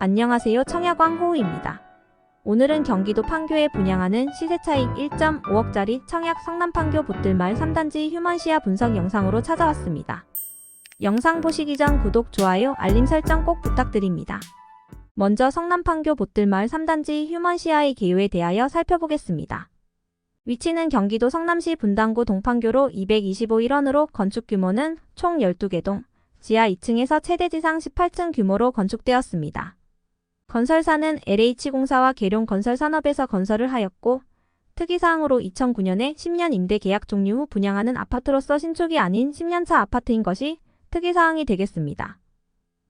안녕하세요. 청야광 호우입니다. 오늘은 경기도 판교에 분양하는 시세 차익 1.5억짜리 청약 성남 판교 보뜰마을 3단지 휴먼시아 분석 영상으로 찾아왔습니다. 영상 보시기 전 구독, 좋아요, 알림 설정 꼭 부탁드립니다. 먼저 성남 판교 보뜰마을 3단지 휴먼시아의 개요에 대하여 살펴보겠습니다. 위치는 경기도 성남시 분당구 동판교로 225일원으로 건축 규모는 총 12개 동, 지하 2층에서 최대 지상 18층 규모로 건축되었습니다. 건설사는 LH공사와 계룡건설산업에서 건설을 하였고 특이사항으로 2009년에 10년 임대 계약 종료 후 분양하는 아파트로서 신축이 아닌 10년차 아파트인 것이 특이사항이 되겠습니다.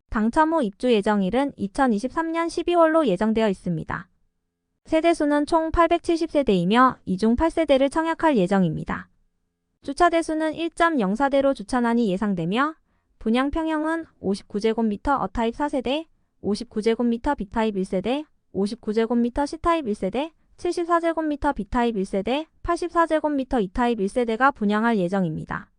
당첨 후 입주 예정일은 2023년 12월로 예정되어 있습니다. 세대수는 총 870세대이며 이중 8세대를 청약할 예정입니다. 주차대수는 1.04대로 주차난이 예상되며 분양 평형은 59제곱미터 어타입 4세대, 59제곱미터 B타입 1세대, 59제곱미터 C타입 1세대, 74제곱미터 B타입 1세대, 84제곱미터 E타입 1세대가 분양할 예정입니다.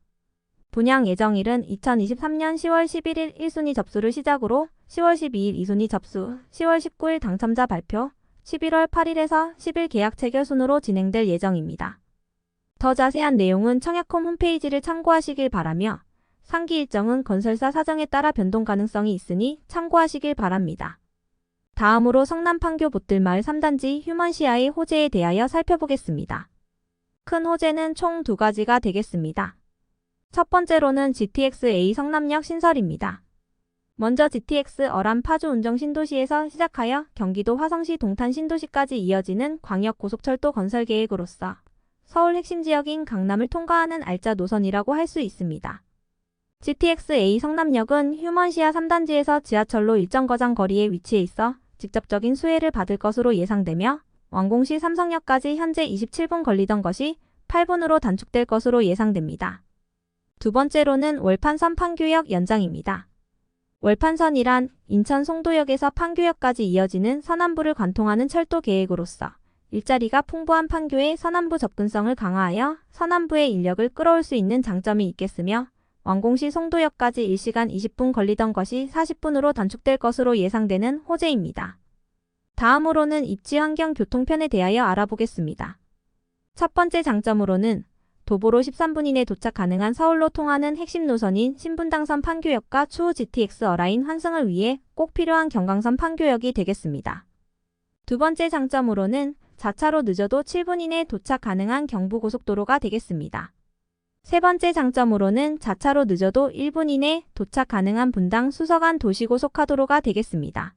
분양 예정일은 2023년 10월 11일 1순위 접수를 시작으로 10월 12일 2순위 접수, 10월 19일 당첨자 발표, 11월 8일에서 10일 계약 체결 순으로 진행될 예정입니다. 더 자세한 내용은 청약홈 홈페이지를 참고하시길 바라며 상기 일정은 건설사 사정에 따라 변동 가능성이 있으니 참고하시길 바랍니다. 다음으로 성남 판교 보뜰마을 3단지 휴먼시아의 호재에 대하여 살펴보겠습니다. 큰 호재는 총 두 가지가 되겠습니다. 첫 번째로는 GTX-A 성남역 신설입니다. 먼저 GTX 어람 파주 운정 신도시에서 시작하여 경기도 화성시 동탄 신도시까지 이어지는 광역 고속철도 건설 계획으로서 서울 핵심 지역인 강남을 통과하는 알짜 노선이라고 할 수 있습니다. GTX-A 성남역은 휴먼시아 3단지에서 지하철로 일정 거장 거리에 위치해 있어 직접적인 수혜를 받을 것으로 예상되며 완공 시 삼성역까지 현재 27분 걸리던 것이 8분으로 단축될 것으로 예상됩니다. 두 번째로는 월판선 판교역 연장입니다. 월판선이란 인천 송도역에서 판교역까지 이어지는 서남부를 관통하는 철도 계획으로서 일자리가 풍부한 판교의 서남부 접근성을 강화하여 서남부의 인력을 끌어올 수 있는 장점이 있겠으며 완공 시 송도역까지 1시간 20분 걸리던 것이 40분으로 단축될 것으로 예상되는 호재입니다. 다음으로는 입지 환경 교통편에 대하여 알아보겠습니다. 첫 번째 장점으로는 도보로 13분 이내 도착 가능한 서울로 통하는 핵심 노선인 신분당선 판교역과 추후 GTX 어라인 환승을 위해 꼭 필요한 경강선 판교역이 되겠습니다. 두 번째 장점으로는 자차로 늦어도 7분 이내 도착 가능한 경부고속도로가 되겠습니다. 세 번째 장점으로는 자차로 늦어도 1분 이내 도착 가능한 분당 수서간 도시고속화도로가 되겠습니다.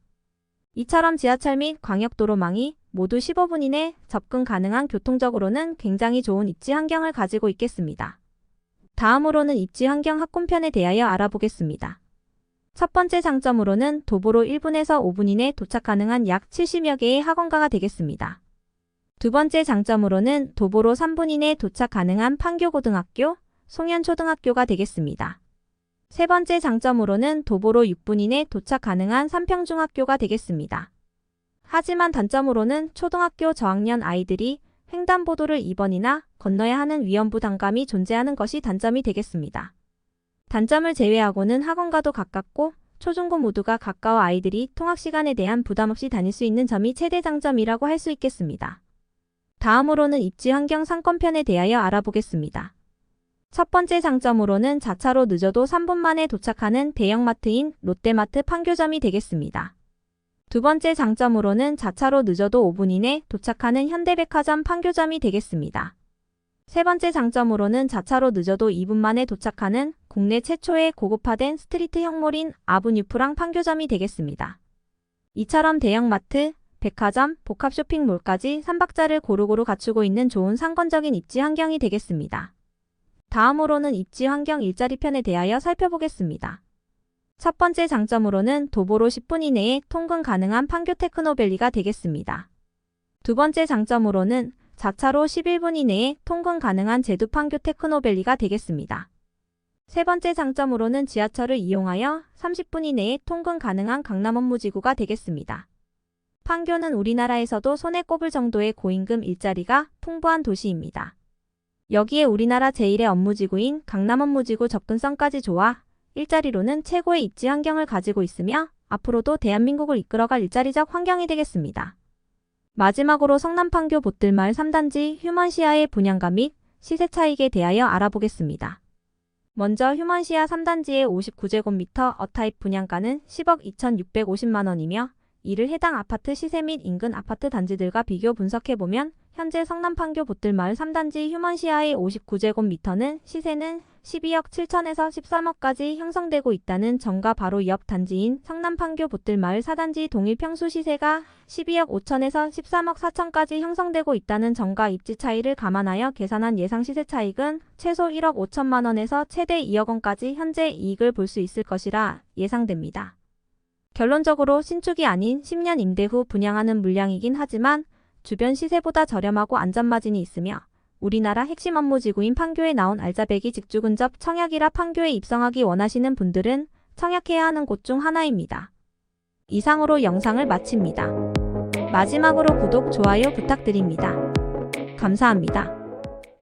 이처럼 지하철 및 광역도로망이 모두 15분 이내 접근 가능한 교통적으로는 굉장히 좋은 입지 환경을 가지고 있겠습니다. 다음으로는 입지 환경 학군편에 대하여 알아보겠습니다. 첫 번째 장점으로는 도보로 1분에서 5분 이내 도착 가능한 약 70여 개의 학원가가 되겠습니다. 두 번째 장점으로는 도보로 3분 이내 도착 가능한 판교고등학교, 송현초등학교가 되겠습니다. 세 번째 장점으로는 도보로 6분 이내 도착 가능한 삼평중학교가 되겠습니다. 하지만 단점으로는 초등학교 저학년 아이들이 횡단보도를 2번이나 건너야 하는 위험 부 담감이 존재하는 것이 단점이 되겠습니다. 단점을 제외하고는 학원과도 가깝고 초중고 모두가 가까워 아이들이 통학 시간에 대한 부담 없이 다닐 수 있는 점이 최대 장점이라고 할 수 있겠습니다. 다음으로는 입지 환경 상권편에 대하여 알아보겠습니다. 첫 번째 장점으로는 자차로 늦어도 3분 만에 도착하는 대형마트인 롯데마트 판교점이 되겠습니다. 두 번째 장점으로는 자차로 늦어도 5분 이내 도착하는 현대백화점 판교점이 되겠습니다. 세 번째 장점으로는 자차로 늦어도 2분 만에 도착하는 국내 최초의 고급화된 스트리트 형 몰인 아브뉴프랑 판교점이 되겠습니다. 이처럼 대형마트, 백화점, 복합 쇼핑몰까지 3박자를 고루고루 갖추고 있는 좋은 상권적인 입지 환경이 되겠습니다. 다음으로는 입지 환경 일자리 편에 대하여 살펴보겠습니다. 첫 번째 장점으로는 도보로 10분 이내에 통근 가능한 판교 테크노밸리가 되겠습니다. 두 번째 장점으로는 자차로 11분 이내에 통근 가능한 제두 판교 테크노밸리가 되겠습니다. 세 번째 장점으로는 지하철을 이용하여 30분 이내에 통근 가능한 강남 업무지구가 되겠습니다. 판교는 우리나라에서도 손에 꼽을 정도의 고임금 일자리가 풍부한 도시입니다. 여기에 우리나라 제1의 업무지구인 강남 업무지구 접근성까지 좋아 일자리로는 최고의 입지 환경을 가지고 있으며 앞으로도 대한민국을 이끌어갈 일자리적 환경이 되겠습니다. 마지막으로 성남 판교 보뜰마을 3단지 휴먼시아의 분양가 및 시세 차익에 대하여 알아보겠습니다. 먼저 휴먼시아 3단지의 59제곱미터 어타입 분양가는 10억 2,650만 원이며 이를 해당 아파트 시세 및 인근 아파트 단지들과 비교 분석해보면 현재 성남 판교 보뜰마을 3단지 휴먼시아의 59제곱미터는 시세는 12억 7천에서 13억까지 형성되고 있다는 점과 바로 옆 단지인 성남 판교 보뜰마을 4단지 동일 평수 시세가 12억 5천에서 13억 4천까지 형성되고 있다는 점과 입지 차이를 감안하여 계산한 예상 시세 차익은 최소 1억 5천만 원에서 최대 2억 원까지 현재 이익을 볼 수 있을 것이라 예상됩니다. 결론적으로 신축이 아닌 10년 임대 후 분양하는 물량이긴 하지만 주변 시세보다 저렴하고 안전마진이 있으며 우리나라 핵심 업무 지구인 판교에 나온 알짜배기 직주 근접 청약이라 판교에 입성하기 원하시는 분들은 청약해야 하는 곳 중 하나입니다. 이상으로 영상을 마칩니다. 마지막으로 구독, 좋아요 부탁드립니다. 감사합니다.